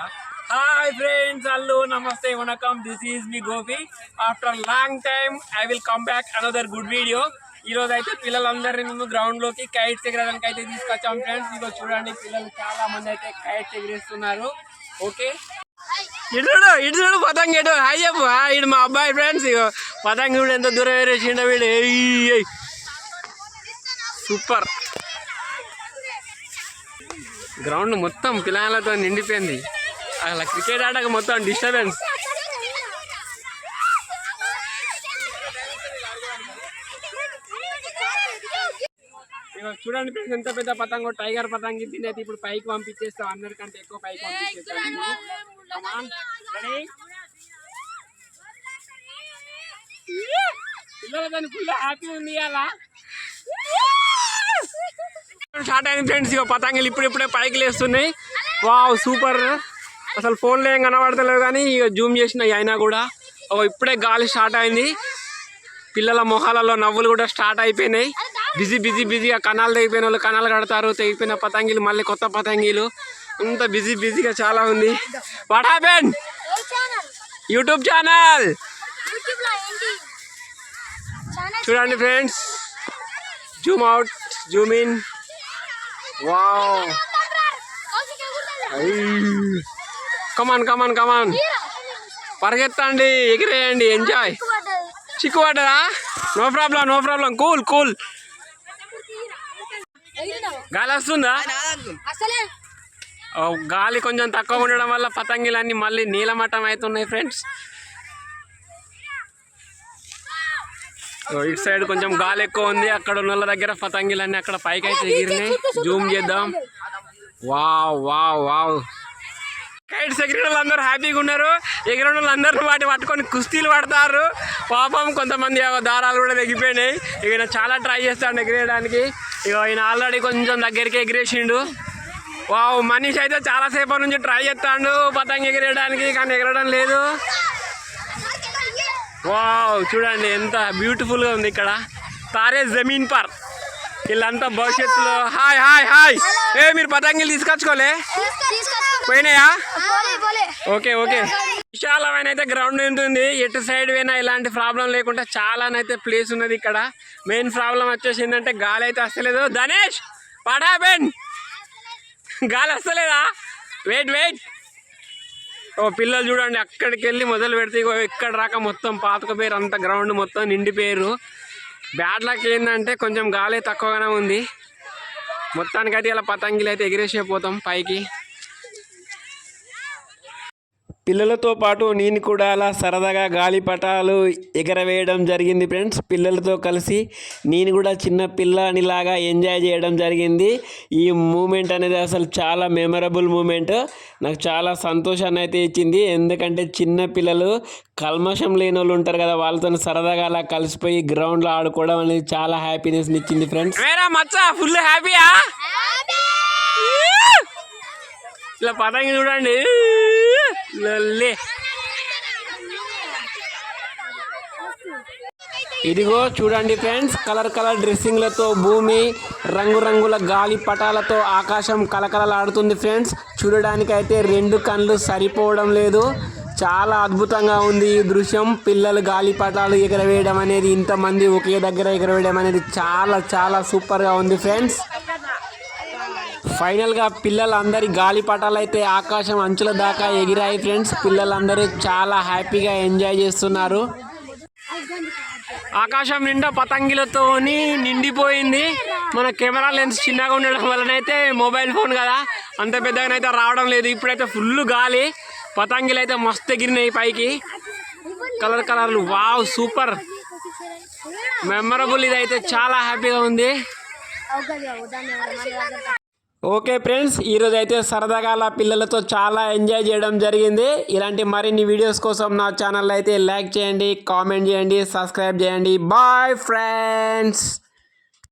కదా hi friends అల్లు నమస్తే వనకం. This is me Gopi. After long time I will come back another good video ఈరోజు అయితే పిల్లలందరినీ మేము గ్రౌండ్లోకి కైట్స్ ఎగరడానికి అయితే తీసుకొచ్చాం ఫ్రెండ్స్ ఇగో చూడండి పిల్లలు చాలా మంది అయితే కైట్స్ ఎగిరేస్తున్నారు. ఓకే ఇటు ఇటు చూడు పతంగ ఇటు హాయ్ చెప్పు. ఇటు మా అబ్బాయి ఫ్రెండ్స్ ఇగో పతంగ చూడు ఎంత దూరం ఎగరేసిండో వీడు. ఏయ్, సూపర్ గ్రౌండ్ మొత్తం పిల్లలతో నిండిపోయింది. అలా క్రికెట్ ఆడక మొత్తం డిస్టర్బెన్స్. చూడండి ఫ్రెండ్స్ ఎంత పెద్ద పతంగ. టైగర్ పతంగి తినేది ఇప్పుడు పైకి పంపించేస్తాం. అందరికంటే ఎక్కువ పైకి పంపించేస్తాం? పిల్లలు దాని ఫుల్ హ్యాపీ ఉంది అలా. స్టార్ట్ అయింది ఫ్రెండ్స్ ఇక పతంగులు ఇప్పుడిప్పుడే పైకి లేస్తున్నాయి. వావ్ సూపర్ అసలు ఫోన్లో ఏం కనబడతలేదు కానీ ఇక జూమ్ చేసిన అయినా కూడా. ఓ ఇప్పుడే గాలి స్టార్ట్ అయింది. పిల్లల మొహాలలో నవ్వులు కూడా స్టార్ట్ అయిపోయినాయి. బిజీ బిజీ బిజీగా కణాలు తెగిపోయిన వాళ్ళు కణాలు కడతారు. తెగిపోయిన పతంగిలు మళ్ళీ కొత్త పతంగిలు. అంత బిజీ బిజీగా చాలా ఉంది. వాట్ హ్యాపెన్ యూట్యూబ్ ఛానల్ చూడండి friends zoom out zoom in wow come on come on come on. పరిగెత్తండి ఎగిరేయండి ఎంజాయ్. చిక్కు పడ్డదా no problem no problem. Cool cool. గాలి వస్తుందా? గాలి కొంచెం తక్కువ ఉండడం వల్ల పతంగిలన్నీ మళ్ళీ నీలమట్టం అవుతున్నాయి ఫ్రెండ్స్. ఇటు సైడ్ కొంచెం గాలి ఎక్కువ ఉంది. అక్కడ ఉన్న దగ్గర పతంగిలన్నీ అక్కడ పైకి అయితే ఎగిరినాయి. జూమ్ చేద్దాం. Wow wow wow. కైట్ ఎగిరిన వాళ్ళందరూ హ్యాపీగా ఉన్నారు. ఎగిరిన వాళ్ళందరూ వాటి పట్టుకొని కుస్తీలు పడతారు. పాపం కొంతమంది దారాలు కూడా తెగిపోయినాయి. ఇక ఈయన చాలా ట్రై చేస్తాడు ఎగిరేయడానికి. ఇక ఆయన ఆల్రెడీ కొంచెం దగ్గరికి ఎగిరేసిండు. వావ్ మనీష్ అయితే చాలా సేపటి నుంచి ట్రై చేస్తాడు పతంగ ఎగిరేయడానికి కానీ ఎగరడం లేదు. వావ్ చూడండి ఎంత బ్యూటిఫుల్గా ఉంది ఇక్కడ. తారే జమీన్ పర్. వీళ్ళంతా భవిష్యత్తులో. Hi hi hi. ఏ మీరు పతంగిలు తీసుకొచ్చుకోలే? పోయినాయా? Okay okay. విశాలమైన అయితే గ్రౌండ్ ఉంటుంది. ఎటు సైడ్ పోయినా ఇలాంటి ప్రాబ్లం లేకుండా చాలానైతే ప్లేస్ ఉన్నది ఇక్కడ. మెయిన్ ప్రాబ్లం వచ్చేసి ఏంటంటే గాలి అయితే వస్తలేదు. ధనేష్ వాట్ హ్యాపెన్ గాలి వస్తలేదా? వెయిట్ వెయిట్ ఓ పిల్లలు చూడండి అక్కడికి వెళ్ళి మొదలు పెడితే ఇక్కడ రాక మొత్తం పాతకపోయారు అంత గ్రౌండ్ మొత్తం నిండిపోయారు బ్యాడ్ లక్ ఏంటంటే కొంచెం గాలి తక్కువగానే ఉంది. మొత్తానికైతే ఇలా పతంగిలు అయితే ఎగిరేసే పోతాం పైకి. పిల్లలతో పాటు నేను కూడా అలా సరదాగా గాలిపటాలు ఎగరవేయడం జరిగింది ఫ్రెండ్స్. పిల్లలతో కలిసి నేను కూడా చిన్న పిల్లనిలాగా ఎంజాయ్ చేయడం జరిగింది. ఈ మూమెంట్ అనేది అసలు చాలా మెమరబుల్ మూమెంట్. నాకు చాలా సంతోషాన్ని అయితే ఇచ్చింది. ఎందుకంటే చిన్న పిల్లలు కల్మషం లేని వాళ్ళు ఉంటారు కదా వాళ్ళతో సరదాగా అలా కలిసిపోయి గ్రౌండ్లో ఆడుకోవడం అనేది చాలా హ్యాపీనెస్ని ఇచ్చింది ఫ్రెండ్స్. మచ్చా ఫుల్ హ్యాపీయా ఇలా పతంగి చూడండి. లొల్లి. ఇదిగో చూడండి ఫ్రెండ్స్ కలర్ కలర్ డ్రెస్సింగ్లతో భూమి రంగురంగుల గాలి పటాలతో ఆకాశం కలకలలాడుతుంది ఫ్రెండ్స్. చూడడానికి అయితే రెండు కళ్ళు సరిపోవడం లేదు. చాలా అద్భుతంగా ఉంది ఈ దృశ్యం. పిల్లలు గాలి పటాలు ఎగరవేయడం అనేది ఇంతమంది ఒకే దగ్గర ఎగరవేయడం అనేది చాలా చాలా సూపర్గా ఉంది ఫ్రెండ్స్. ఫైనల్గా పిల్లలందరి గాలిపటాలు అయితే ఆకాశం అంచుల దాకా ఎగిరాయి ఫ్రెండ్స్. పిల్లలందరూ చాలా హ్యాపీగా ఎంజాయ్ చేస్తున్నారు. ఆకాశం నిండా పతంగిలతోని నిండిపోయింది. మన కెమెరా లెన్స్ చిన్నగా ఉండడం వల్లనైతే మొబైల్ ఫోన్ కదా. అంత పెద్దగానైతే రావడం లేదు. ఇప్పుడైతే ఫుల్ గాలి. పతంగిలు అయితే మస్తు ఎగిరినాయి పైకి. కలర్ కలర్లు. Wow super. మెమరబుల్ ఇదైతే చాలా హ్యాపీగా ఉంది. ఓకే ఫ్రెండ్స్ ఈరోజు అయితే సరదాగా అలా పిల్లలతో చాలా ఎంజాయ్ చేయడం జరిగింది. ఇలాంటి మరిన్ని వీడియోస్ కోసం నా ఛానల్ అయితే లైక్ చేయండి కామెంట్ చేయండి సబ్స్క్రైబ్ చేయండి. Bye friends!